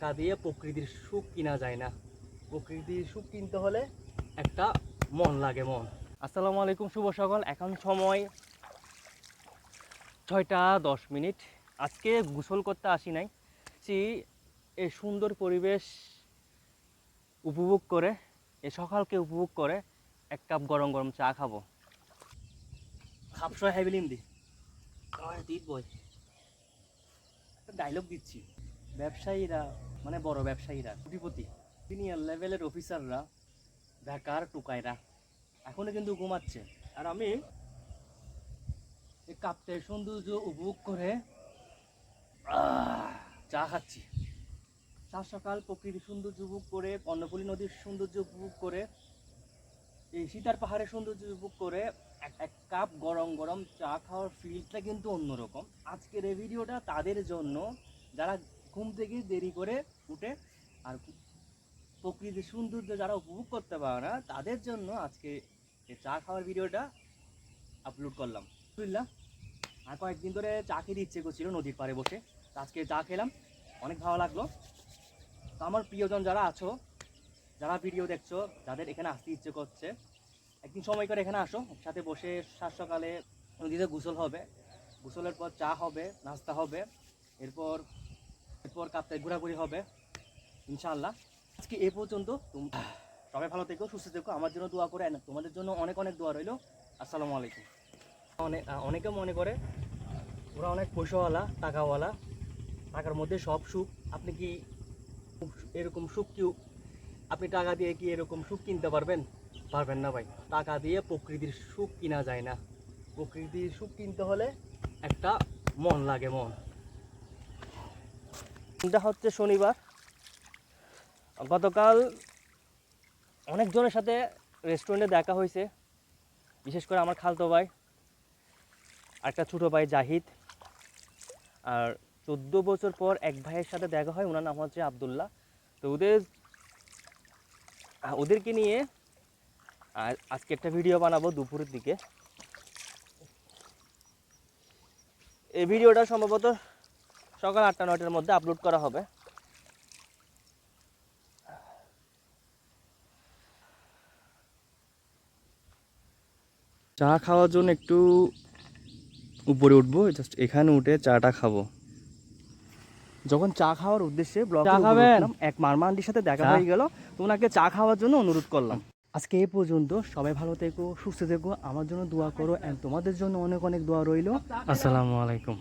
টাকা দিয়ে প্রকৃতির সুখ কিনা যায় না। প্রকৃতির সুখ কিনতে হলে একটা মন লাগে মন। আসসালামু আলাইকুম, শুভ সকাল। এখন সময় ছয়টা দশ মিনিট। আজকে গোসল করতে আসি নাই। সি এই সুন্দর পরিবেশ উপভোগ করে এই সকালকে উপভোগ করে এক কাপ গরম গরম চা খাব। খাপসো হ্যাভিলিম দি। দিত ডায়লগ দিচ্ছি। ব্যবসায়ীরা মানে বড় ব্যবসায়ীরা কোটিপতি সিনিয়র লেভেলের অফিসাররা বেকার টুকাইরা এখনও কিন্তু ঘুমাচ্ছে। আর আমি এই সৌন্দর্য উপভোগ করে চা খাচ্ছি। সাত সকাল প্রকৃতির সৌন্দর্য উপভোগ করে, কর্ণফুলী নদীর সৌন্দর্য উপভোগ করে, এই সীতার পাহাড়ের সৌন্দর্য উপভোগ করে, এক কাপ গরম গরম চা খাওয়ার ফিলটা কিন্তু অন্যরকম। আজকের এই ভিডিওটা তাদের জন্য, যারা ঘুম থেকে দেরি করে উঠে আর প্রকৃতির সৌন্দর্য যারা উপভোগ করতে পারে না, তাদের জন্য আজকে চা খাওয়ার ভিডিওটা আপলোড করলাম। বুঝলাম আর কয়েকদিন ধরে চা খেতে ইচ্ছে করছিল নদীর পাড়ে বসে। আজকে চা খেলাম, অনেক ভালো লাগল। তো আমার প্রিয়জন যারা আছো, যারা ভিডিও দেখছ, যাদের এখানে আসতে ইচ্ছে করছে, একদিন সময় করে এখানে আসো, একসাথে বসে সাত সকালে নদীতে গোসল হবে। গোসলের পর চা হবে, নাস্তা হবে। এরপর এরপর কাপ্তায় ঘোরাঘুরি হবে, ইনশাআল্লাহ। আজকে এ পর্যন্ত সবাই ভালো থেকো, সুস্থ থেকো, আমার জন্য দোয়া করে তোমাদের জন্য অনেক অনেক দোয়া রইল। আসসালামু আলাইকুম। অনেক অনেকে মনে করে, ওরা অনেক পয়সাওয়ালা, টাকাওয়ালা, টাকার মধ্যে সব সুখ। আপনি কি এরকম সুখ কি আপনি টাকা দিয়ে কি এরকম সুখ কিনতে পারবেন? পারবেন না ভাই। টাকা দিয়ে প্রকৃতির সুখ কিনা যায় না। প্রকৃতির সুখ কিনতে হলে একটা মন লাগে মন। এটা হচ্ছে শনিবার। গতকাল অনেকজনের সাথে রেস্টুরেন্টে দেখা হয়েছে। বিশেষ করে আমার খালতো ভাই আর একটা ছোটো ভাই জাহিদ। আর চোদ্দ বছর পর এক ভাইয়ের সাথে দেখা হয়, ওনার নাম হচ্ছে আবদুল্লাহ। তো ওদের, ওদেরকে নিয়ে আজকে একটা ভিডিও বানাবো দুপুরের দিকে। এই ভিডিওটা সম্ভবত সকাল আটটা নয়টার মধ্যে আপলোড করা হবে। চা খাওয়ার জন্য একটু উপরে উঠবো জাস্ট এখানে উঠে চাটা খাব। যখন চা খাওয়ার উদ্দেশ্যে ব্লগে খাবেন? এক মারমান্ডির সাথে দেখা হয়ে গেল। তো ওনাকে চা খাওয়ার জন্য অনুরোধ করলাম। আজকে এ পর্যন্ত সবাই ভালো থেকো সুস্থ থেকো আমার জন্য দোয়া করো and তোমাদের জন্য অনেক অনেক দোয়া রইল। আসসালামু আলাইকুম।